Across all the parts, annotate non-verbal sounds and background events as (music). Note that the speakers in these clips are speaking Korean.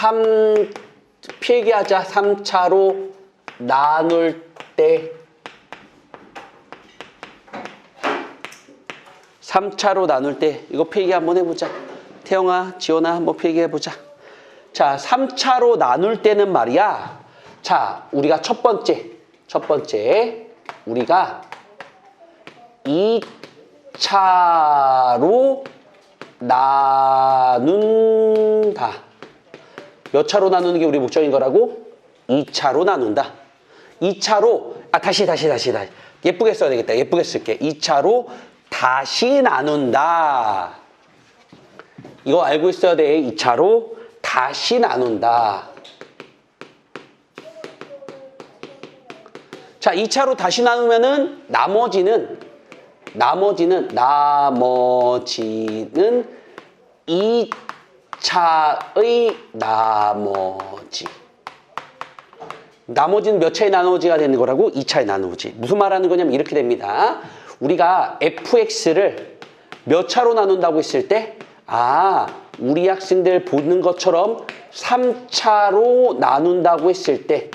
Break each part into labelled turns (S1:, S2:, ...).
S1: 3 필기하자 3차로 나눌 때 3차로 나눌 때 이거 필기 한번 해보자. 태영아, 지원아 한번 필기해보자. 자, 3차로 나눌 때는 말이야. 자, 우리가 첫 번째, 첫 번째, 우리가 2차로 나눈다. 몇 차로 나누는 게 우리 목적인 거라고? 2차로 나눈다. 2차로, 아, 다시, 다시, 다시, 다시. 예쁘게 써야 되겠다. 예쁘게 쓸게. 2차로 다시 나눈다. 이거 알고 있어야 돼. 2차로 다시 나눈다. 자, 2차로 다시 나누면은 나머지는 나머지는 나머지는 2 차의 나머지. 나머지는 몇 차의 나머지가 되는 거라고? 2차의 나머지. 무슨 말하는 거냐면 이렇게 됩니다. 우리가 fx를 몇 차로 나눈다고 했을 때, 아, 우리 학생들 보는 것처럼 3차로 나눈다고 했을 때,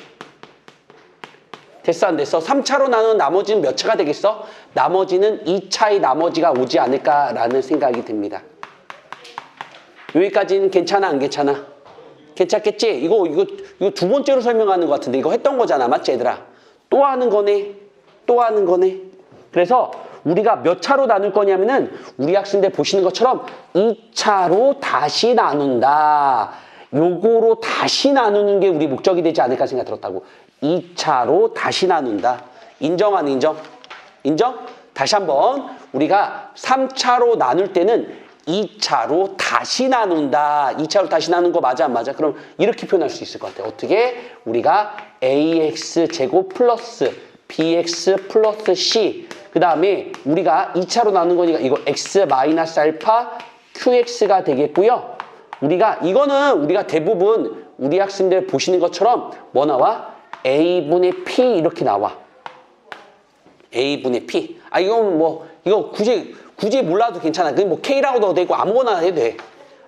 S1: 됐어 안 됐어? 3차로 나눈 나머지는 몇 차가 되겠어? 나머지는 2차의 나머지가 오지 않을까라는 생각이 듭니다. 여기까지는 괜찮아 안 괜찮아? 괜찮겠지? 이거 이거 이거 두 번째로 설명하는 것 같은데 이거 했던 거잖아 맞지 얘들아? 또 하는 거네 또 하는 거네 그래서 우리가 몇 차로 나눌 거냐면은 우리 학생들 보시는 것처럼 2차로 다시 나눈다 요거로 다시 나누는 게 우리 목적이 되지 않을까 생각 들었다고 2차로 다시 나눈다 인정 안 인정? 인정? 다시 한번 우리가 3차로 나눌 때는 2차로 다시 나눈다. 2차로 다시 나눈 거 맞아 안 맞아? 그럼 이렇게 표현할 수 있을 것 같아. 어떻게? 우리가 ax 제곱 플러스 bx 플러스 c 그 다음에 우리가 2차로 나눈 거니까 이거 x 마이너스 알파 qx가 되겠고요. 우리가 이거는 우리가 대부분 우리 학생들 보시는 것처럼 뭐 나와? a분의 p 이렇게 나와. a분의 p. 아 이건 뭐 이거 굳이 굳이 몰라도 괜찮아. 그냥 뭐 k라고 넣어도 되고 아무거나 해도 돼.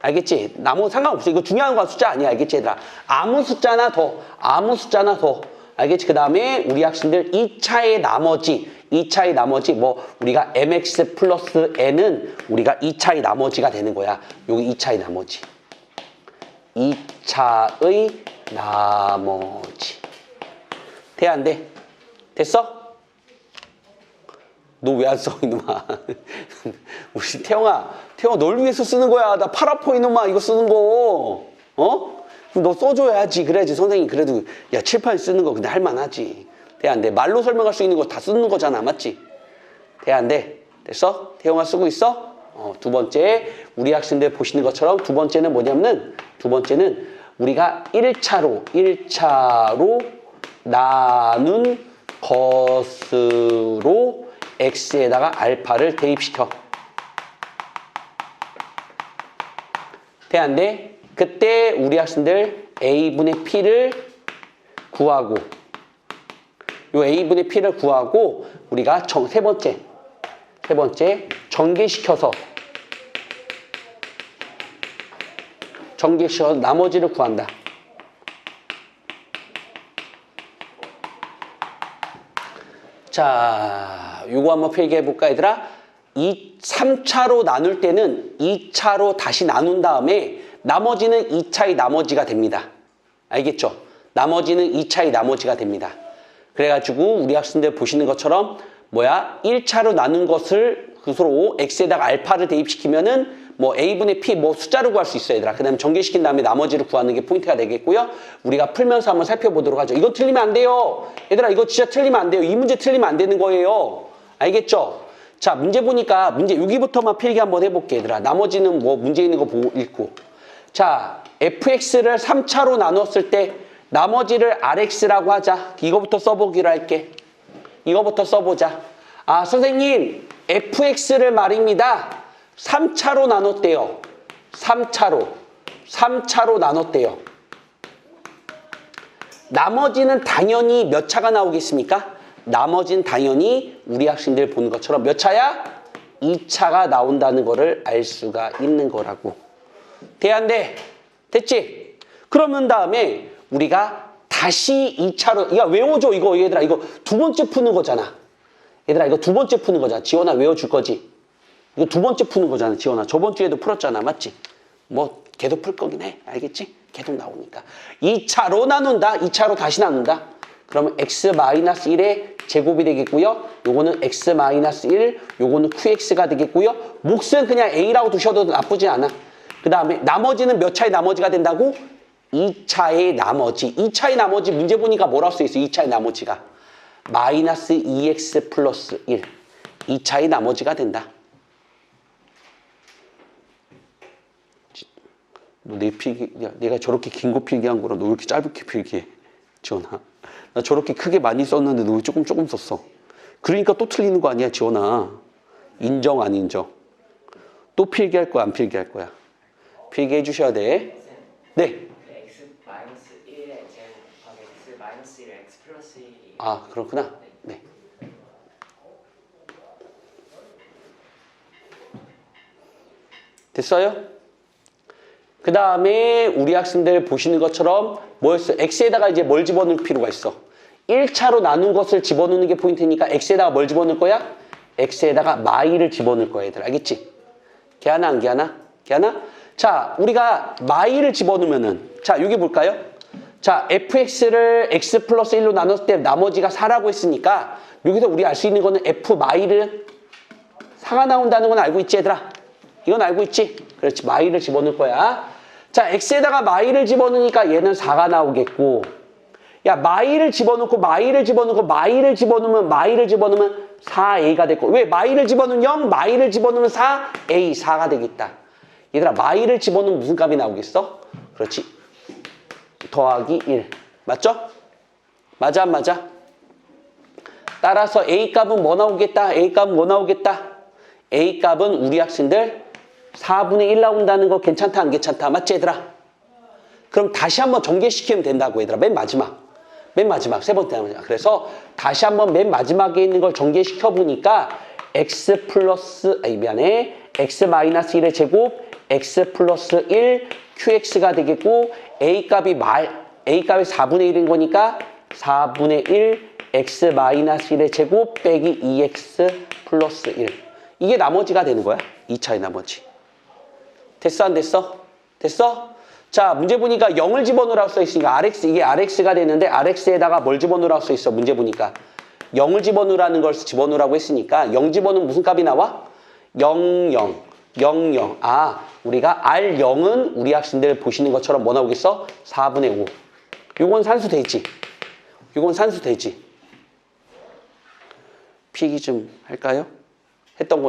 S1: 알겠지? 나무 상관없어. 이거 중요한 건 숫자 아니야. 알겠지, 얘들아? 아무 숫자나 더, 아무 숫자나 더. 알겠지? 그 다음에 우리 학생들 2차의 나머지, 2차의 나머지, 뭐, 우리가 mx 플러스 n은 우리가 2차의 나머지가 되는 거야. 여기 2차의 나머지. 2차의 나머지. 돼, 안 돼? 됐어? 너 왜 안 써, 이놈아? (laughs) 우리 태영아, 태영아, 널 위해서 쓰는 거야. 나 팔 아파, 이놈아, 이거 쓰는 거. 어? 그럼 너 써줘야지. 그래야지. 선생님, 그래도, 야, 칠판 쓰는 거 근데 할만하지. 돼, 안 돼? 말로 설명할 수 있는 거 다 쓰는 거잖아. 맞지? 돼, 안 돼? 됐어? 태영아 쓰고 있어? 어, 두 번째, 우리 학생들 보시는 것처럼 두 번째는 뭐냐면은, 두 번째는 우리가 1차로, 1차로 나눈 것으로 x에다가 알파를 대입시켜. 돼? 그때 우리 학생들 a분의 p를 구하고 요 a분의 p를 구하고 우리가 정, 세 번째 세 번째 전개시켜서 전개시켜서 나머지를 구한다. 자, 요거 한번 필기해 볼까 얘들아? 이 3차로 나눌 때는 2차로 다시 나눈 다음에 나머지는 2차의 나머지가 됩니다. 알겠죠? 나머지는 2차의 나머지가 됩니다. 그래가지고 우리 학생들 보시는 것처럼 뭐야? 1차로 나눈 것을 그서로 x에다가 알파를 대입시키면은 뭐 a분의 p 뭐 숫자로 구할 수 있어요 얘들아. 그 다음에 전개시킨 다음에 나머지를 구하는 게 포인트가 되겠고요. 우리가 풀면서 한번 살펴보도록 하죠. 이거 틀리면 안 돼요. 얘들아 이거 진짜 틀리면 안 돼요. 이 문제 틀리면 안 되는 거예요. 알겠죠? 자 문제 보니까 문제 여기부터만 필기 한번 해볼게 얘들아. 나머지는 뭐 문제 있는 거 보고 읽고. 자 fx를 3차로 나눴을 때 나머지를 rx라고 하자. 이거부터 써보기로 할게. 이거부터 써보자. 아 선생님 fx를 말입니다 3차로 나눴대요. 3차로. 3차로 나눴대요. 나머지는 당연히 몇 차가 나오겠습니까? 나머지는 당연히 우리 학생들 보는 것처럼 몇 차야? 2차가 나온다는 거를 알 수가 있는 거라고. 돼? 됐지? 그러면 다음에 우리가 다시 2차로 야 외워줘 이거 얘들아 이거 두 번째 푸는 거잖아. 얘들아 이거 두 번째 푸는 거잖아. 지원아 외워줄 거지. 이거 두 번째 푸는 거잖아. 지원아 저번 주에도 풀었잖아. 맞지? 뭐 걔도 풀 거긴 해. 알겠지? 계속 나오니까. 2차로 나눈다. 2차로 다시 나눈다. 그러면 x-1의 제곱이 되겠고요. 요거는 x-1, 요거는 qx가 되겠고요. 몫은 그냥 a라고 두셔도 나쁘지 않아. 그 다음에 나머지는 몇 차의 나머지가 된다고? 2차의 나머지. 2차의 나머지 문제 보니까 뭐라고 써 있어? 2차의 나머지가. 마이너스 2x 플러스 1. 2차의 나머지가 된다. 내 필기, 야, 내가 저렇게 긴 거 필기한 거라 너왜 이렇게 짧게 필기해? 지원아. 나 저렇게 크게 많이 썼는데 너 왜 조금 조금 썼어? 그러니까 또 틀리는 거 아니야, 지원아. 인정, 안 인정? 또 필기할 거야, 안 필기할 거야? 필기해 주셔야 돼. 네.
S2: x 마이너스 1의 제곱 곱하기 x 마이너스 1의 x 플러스 1이
S1: 아, 그렇구나. 네. 됐어요? 그 다음에 우리 학생들 보시는 것처럼 뭐였어? x에다가 이제 뭘 집어넣을 필요가 있어? 1차로 나눈 것을 집어넣는 게 포인트니까 x에다가 뭘 집어넣을 거야? x에다가 마이를 집어넣을 거야, 얘들. 알겠지? 개하나 안 개하나? 개하나? 자, 우리가 마이를 집어넣으면은 자, 여기 볼까요? 자, fx를 x 플러스 1로 나눴을 때 나머지가 4라고 했으니까 여기서 우리 알 수 있는 거는 f 마이를 4가 나온다는 건 알고 있지, 얘들아? 이건 알고 있지? 그렇지, 마이를 집어넣을 거야. 자, x에다가 마이를 집어넣으니까 얘는 4가 나오겠고 야, 마이를 집어넣고 마이를 집어넣고 마이를 집어넣으면 마이를 집어넣으면 4a가 됐고 왜 마이를 집어넣으면 0, 마이를 집어넣으면 4, a 4가 되겠다. 얘들아, 마이를 집어넣으면 무슨 값이 나오겠어? 그렇지. 더하기 1. 맞죠? 맞아, 안 맞아? 따라서 a 값은 뭐 나오겠다? a 값은 뭐 나오겠다? a 값은 우리 학생들 4분의 1 나온다는 거 괜찮다, 안 괜찮다? 맞지, 얘들아? 그럼 다시 한번 정리시키면 된다고 얘들아. 맨 마지막. 맨 마지막 세 번째 마지막 그래서 다시 한번 맨 마지막에 있는 걸 정리시켜 보니까 x 플러스 아니 미안해. x 마이너스 1의 제곱 x 플러스 1 qx가 되겠고 a 값이 말 a 값이 4분의 1인 거니까 4분의 1 x 마이너스 1의 제곱 빼기 2x 플러스 1 이게 나머지가 되는 거야? 2차의 나머지 됐어 안 됐어? 됐어? 자 문제 보니까 0을 집어넣으라고 써있으니까 RX 이게 RX가 되는데 RX에다가 뭘 집어넣으라고 써있어 문제 보니까 0을 집어넣으라는 걸 집어넣으라고 했으니까 0 집어넣으면 무슨 값이 나와? 0, 0, 0, 0. 아 우리가 R0은 우리 학생들 보시는 것처럼 뭐 나오겠어? 4분의 5 요건 산수 되지 요건 산수 되지 필기 좀 할까요? 했던 거니까